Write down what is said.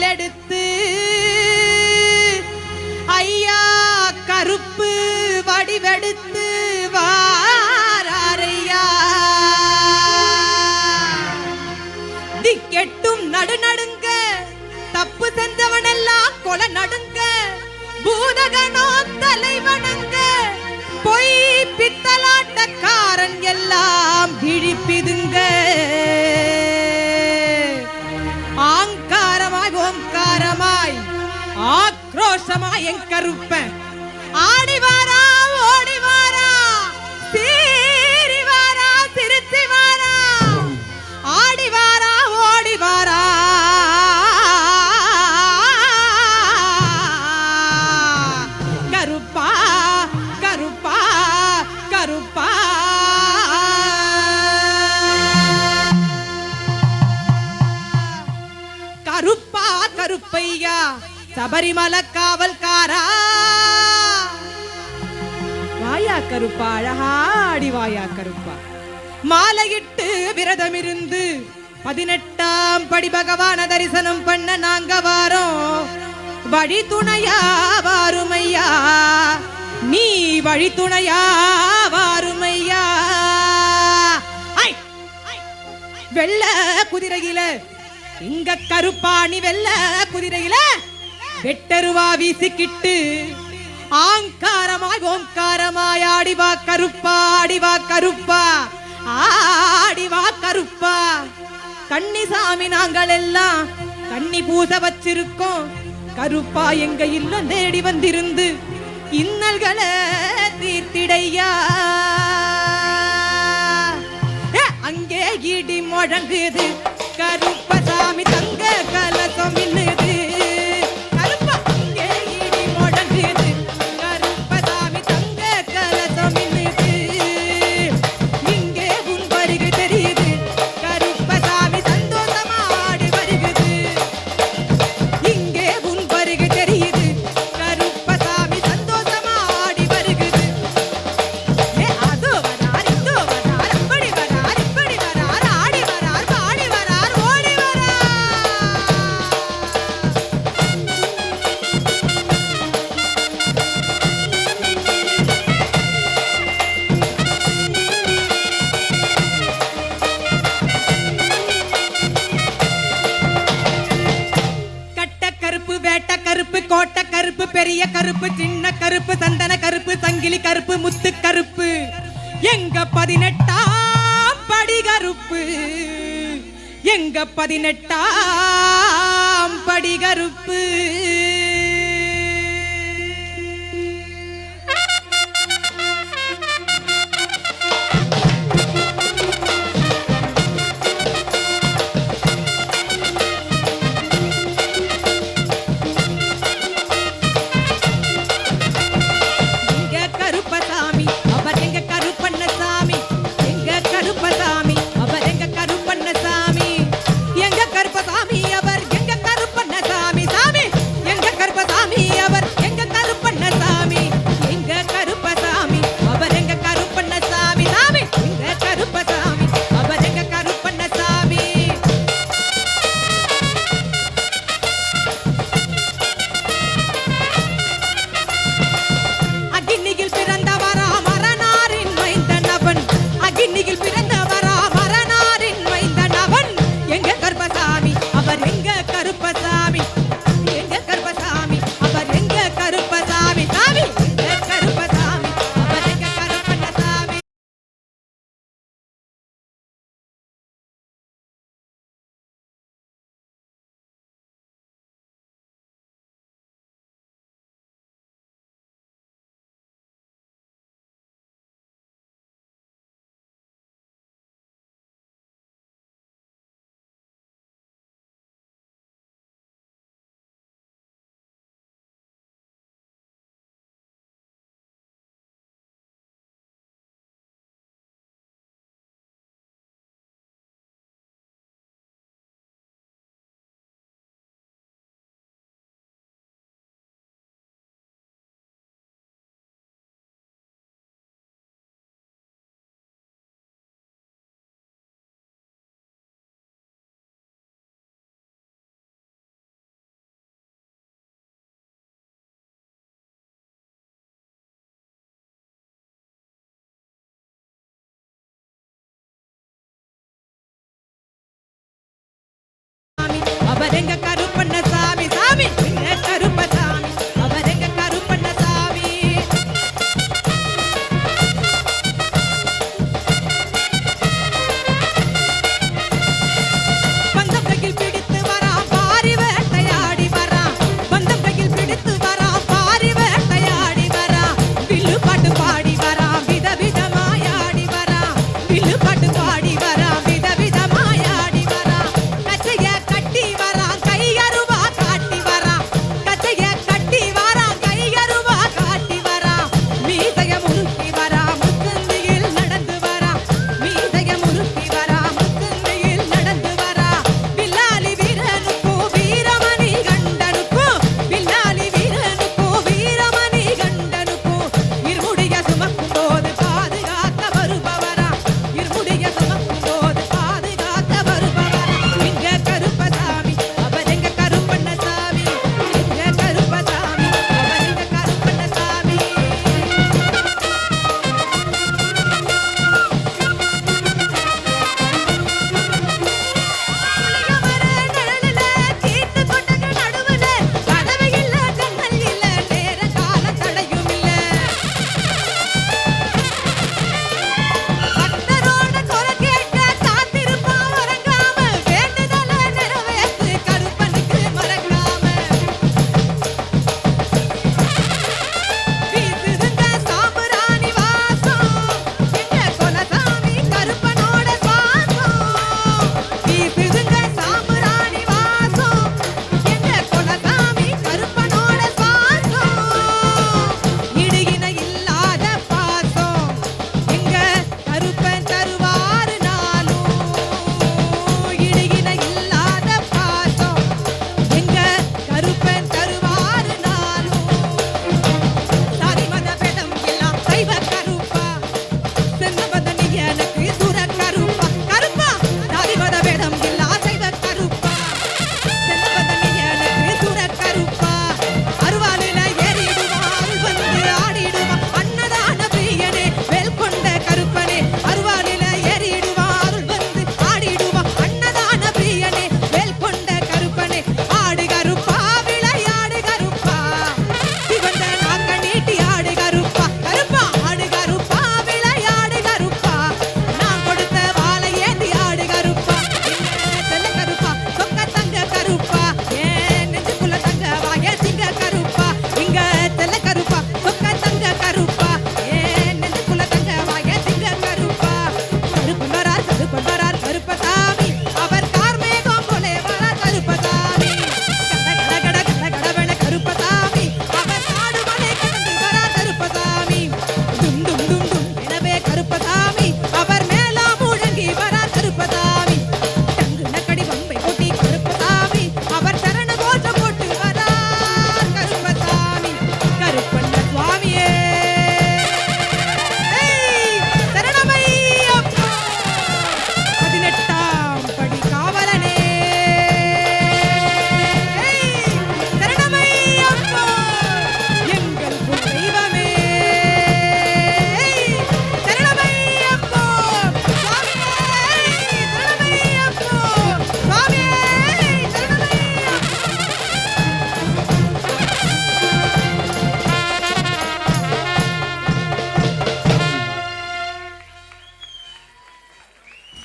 உடல் ஐயா கருப்பு வடிவெடுத்து வாரையா திக்கெட்டும் நடுநடுங்க தப்பு செஞ்சவனெல்லாம் கொலை நடுங்க பூதகனோ தலைவணங்க பொய் பித்தலா என் கருப்ப ஆடிவாரா ஓடிவாரா ஓடி திருத்திவாரா ஆடிவாரா ஓடிவாரா கருப்பா கருப்பா கருப்பா. கருப்பா கருப்பையா. சபரிமல காவல்காரா. வாயா கருப்பா அழகா அடி வாயா கருப்பா. மாலையிட்டு விரதம் இருந்து பதினெட்டாம் படி பகவான தரிசனம் பண்ண நாங்க வாரோம். வழி துணையா வாருமையா. நீ வழி துணையா வாருமையா. வெள்ள குதிரையில. இங்க கருப்பாணி வெள்ள குதிரையில. வெட்டருவா வீசிக்கிட்டு ஆங்காரமாய் ஓங்காரமாய் ஆடிவா கருப்பா ஆடிவா கருப்பா ஆடிவா கருப்பா. கன்னிசாமி நாங்கள் எல்லாம் கன்னி பூச வச்சிருக்கோம். கருப்பா எங்க இல்லம் தேடி வந்திருந்து இன்னல்களை தீர்த்திடையா. அங்கே இடி முழங்குது. கருப்பசாமி தங்க பெரிய கருப்பு சின்ன கருப்பு சந்தன கருப்பு சங்கிலி கருப்பு முத்து கருப்பு. எங்க பதினெட்டாம் படி கருப்பு? எங்க பதினெட்டாம் படி கருப்பு? அது எங்க